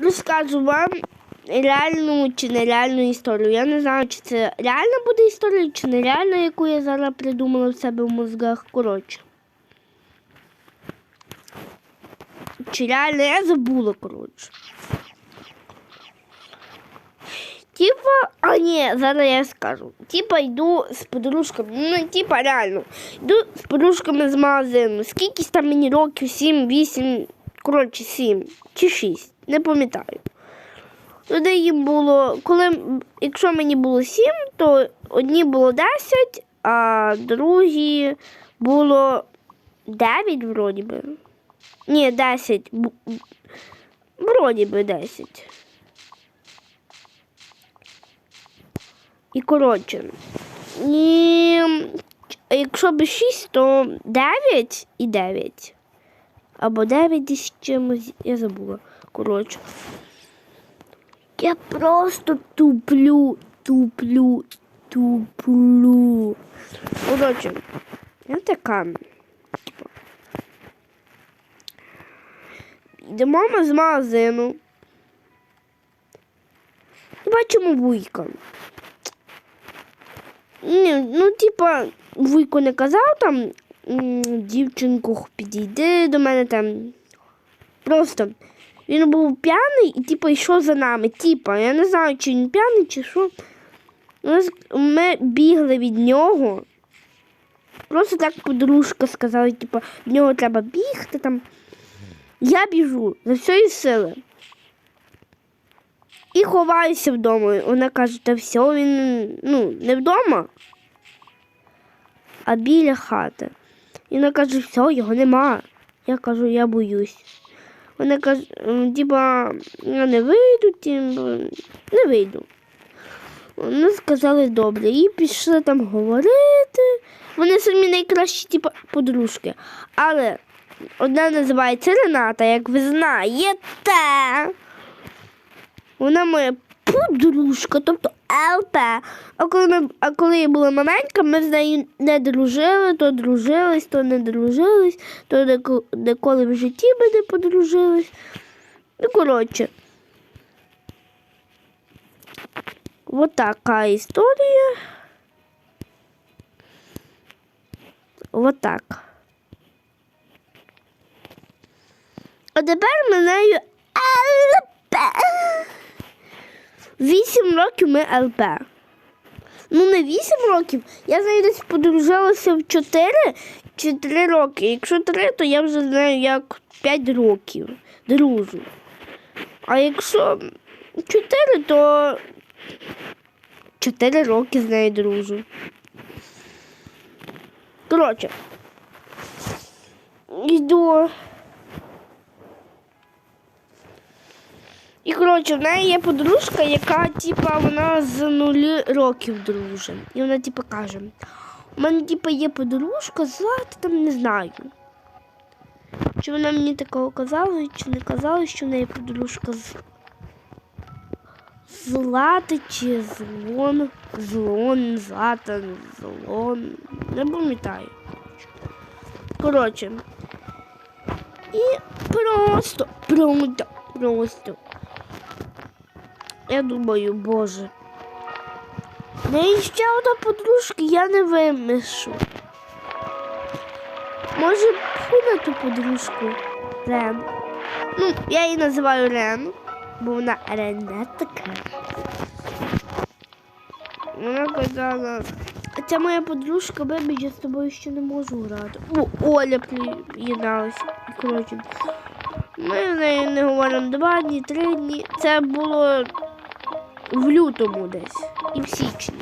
розкажу вам реальну чи нереальну історію. Я не знаю, чи це реальна буде історія, чи нереальна, яку я зараз придумала в себе в мозгах. Коротше. Чи реально я забула, коротше. Типа, а ні, зараз я скажу. Типа йду з подружками. Ну, типа, реально. Йду з подружками з магазину. Скільки там мені років? 7, 8, коротше, 7 чи 6. Не пам'ятаю. Туди їм було, коли, якщо мені було 7, то одні було 10, а другі було 9, вроді би. Ні, 10. Вроді би 10. І коротше. І якщо б 6, то 9 і 9. Або 9 із чимось, я забула. Коротше. Я просто туплю, туплю, туплю. Коротше, я така. типу, Йдемо ми з магазину. І бачимо вуйка. Ні, ну, типа, вуйко не казав там, «М, дівчинку, підійди до мене там. Просто він був п'яний і типу, йшов за нами. Типа, я не знаю, чи він п'яний, чи що. Ми бігли від нього. Просто так подружка сказала, типу, в нього треба бігти там. Я біжу за всієї сили. І ховаюся вдома. Вона каже, та все, він ну, не вдома, а біля хати. Вона каже, все, його нема. Я кажу, я боюсь. Вона каже, типа, я не вийду, тим, не вийду. Вони сказали добре. І пішли там говорити. Вони самі найкращі, типа, подружки. Але одна називається Рената, як ви знаєте. Вона моя подружка, тобто ЛП. А коли, ми, а коли я була маленька, ми з нею не дружили, то дружились, то не дружились, то деко- деколи в житті ми не подружились. Ну, коротше. Вот така історія. Вот так. А тепер ми нею ЛП. Вісім років ми ЛП. Ну, не вісім років. Я з нею десь подружилася в чотири чи три роки. Якщо три, то я вже знаю як п'ять років дружу. А якщо чотири, то чотири роки з нею дружу. Коротше. Йду. І коротше, в неї є подружка, яка, типа, вона з нулі років дружить. І вона, типа, каже: у мене, типа, є подружка, злата там не знаю. Чи вона мені такого казала, чи не казала, що в неї подружка з Злата чи злон, злон, злата, злон. Не пам'ятаю. Коротше. І просто, просто, просто. Я думаю, боже. В неї ще одна подружка, я не вимишу. Може, на ту подружку Рен. Ну, я її називаю Рен, бо вона Ренетка. Вона казала, це моя подружка, бебі, я з тобою ще не можу грати. О, Оля приєдналася. Коротше, ми з нею не говоримо два дні, три дні. Це було в лютому десь і в січні.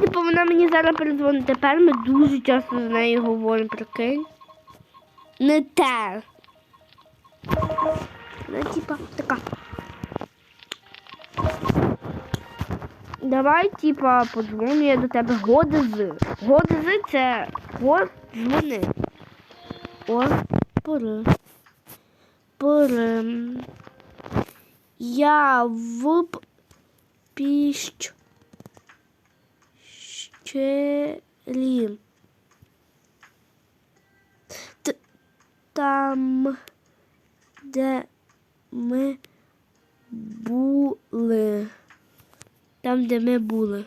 Типу вона мені зараз передзвонить. Тепер ми дуже часто з нею говоримо, прикинь. Не те. Вона типа така. Давай, типа, подзвоню я до тебе годи з. Це год дзвони. О, пори. Пори. Я в піщ. Т- Там де ми були. Там, де ми були.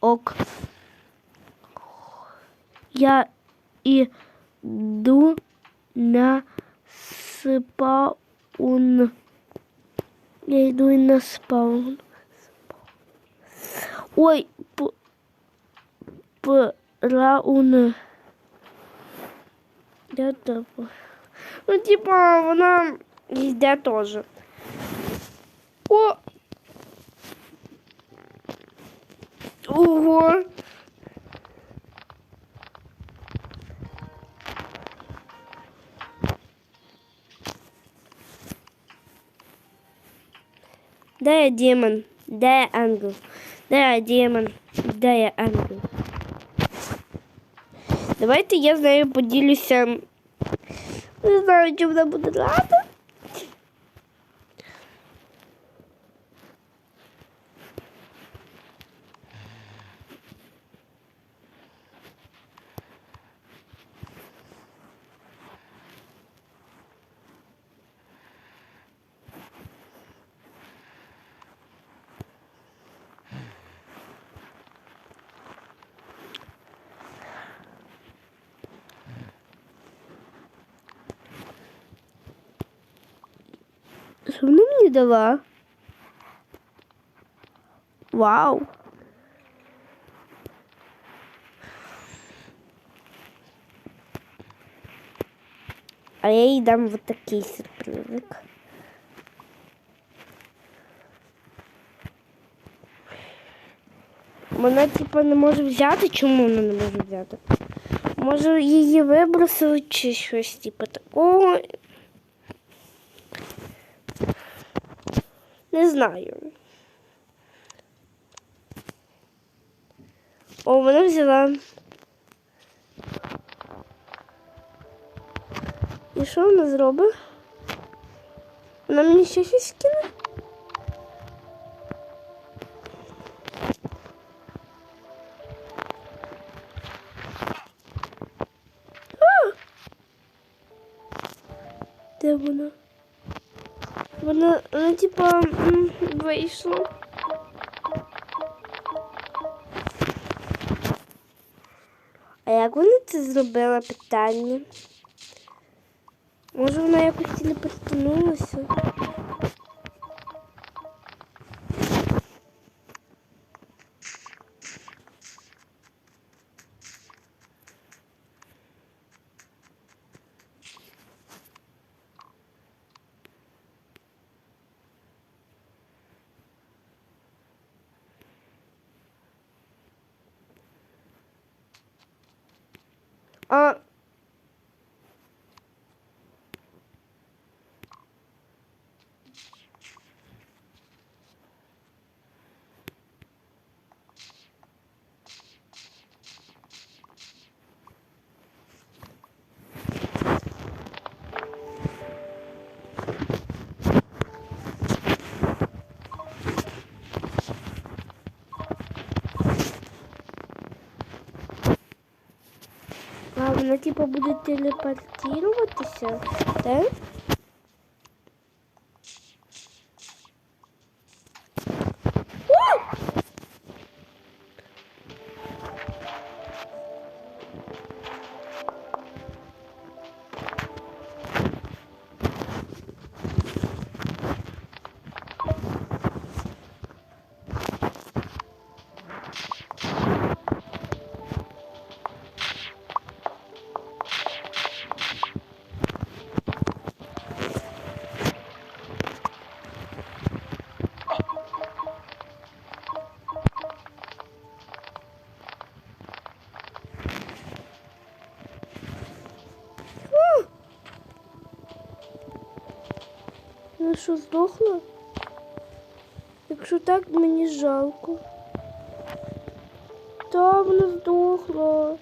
Ок. Я іду на спаун. Я йду і на спаун. Ой, праун. Я так. Ну, типа, вона йде теж. О! Ого! Де я демон? Де я ангел? Де я демон? Де я ангел? Давайте я з нею поділюся. Не знаю, чи вона буде рада. Що вона мені дала? Вау. А я їй дам вот такий сюрпризик. Вона типа не може взяти. Чому вона не може взяти? Може її вибросили чи щось типу такого. Не знаю. О, вона взяла. І що вона зробить? Вона мені ще щось кине? Де вона? Вона, воно типа вийшло. А як вона це зробила питання? Може вона якось телепортнулася? А А типа буде телепортуватися, так? Ну що, здохла? Якщо так, мені жалко. Та вона здохла.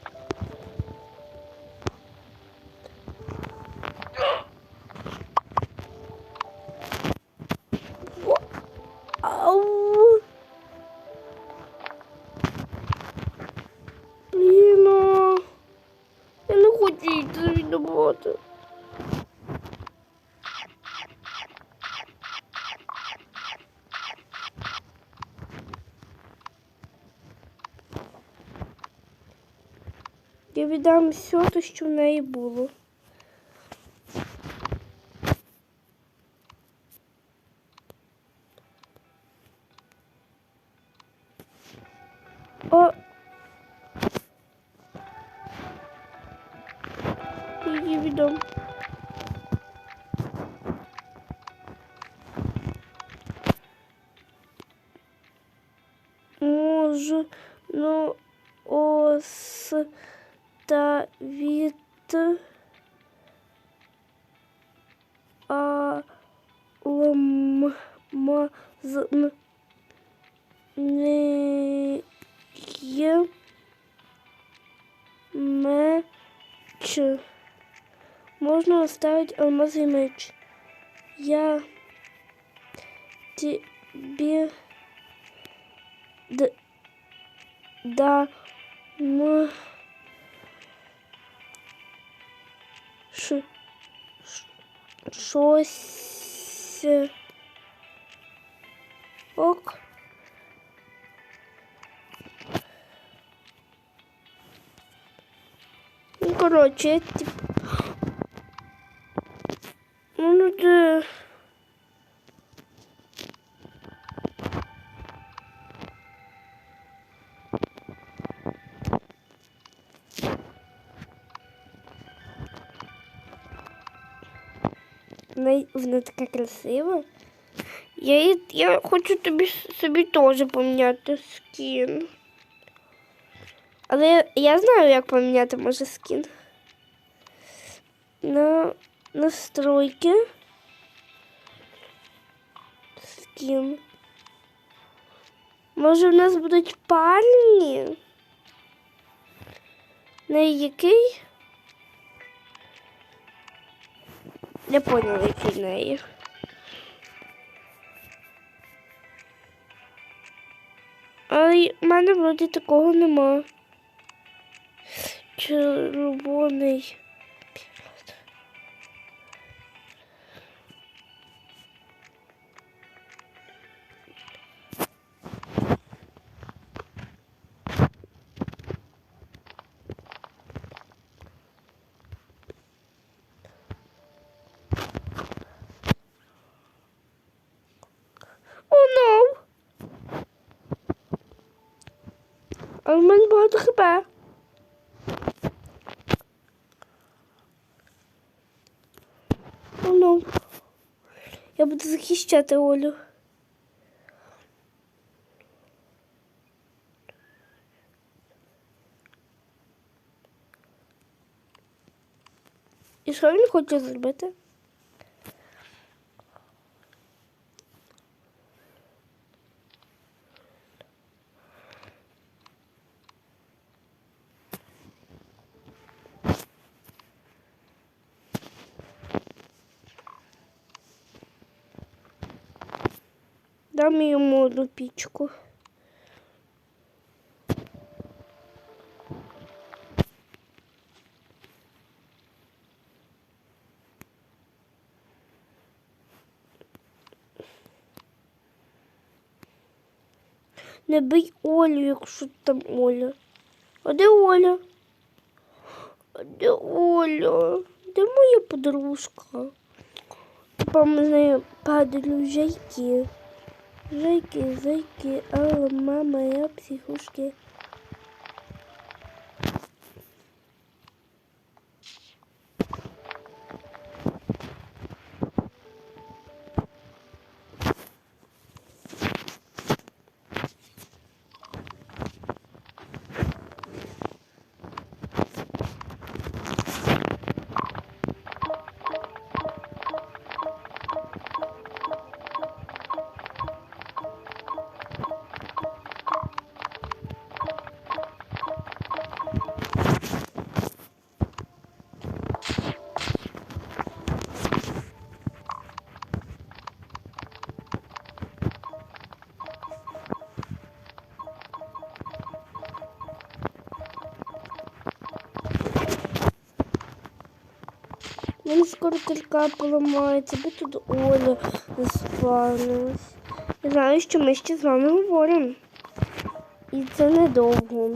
Блін, я не хочу її віддавати. Віддам все те, що в неї було. О! Її віддам. Меч. Можно оставить алмазный меч. Я тебе д да м ш ш- щось ок. Ну, короче, я типа... Ну, да. Вона, вона така красива. Я, її- я хочу тобі с- собі теж поміняти скін. Але я, знаю, як поміняти може скін. На настройки. Скін. Може, в нас будуть парні? На який? Я поняла, який неї. Але в мене вроді такого нема. Червоний. О, no! А в мене багато хп. О, ну. Я буду захищати Олю. І що він хоче зробити? Дам йому одну пічку. Не бий Олю, якщо там Оля. А де Оля? А де Оля? Де моя подружка? Типа ми з нею падали в жайки. Зайки, зайки, але мама, я мене скоро кілька поламається, бо тут Оля заспавнилась. Я знаю, що ми ще з вами говоримо. І це недовго.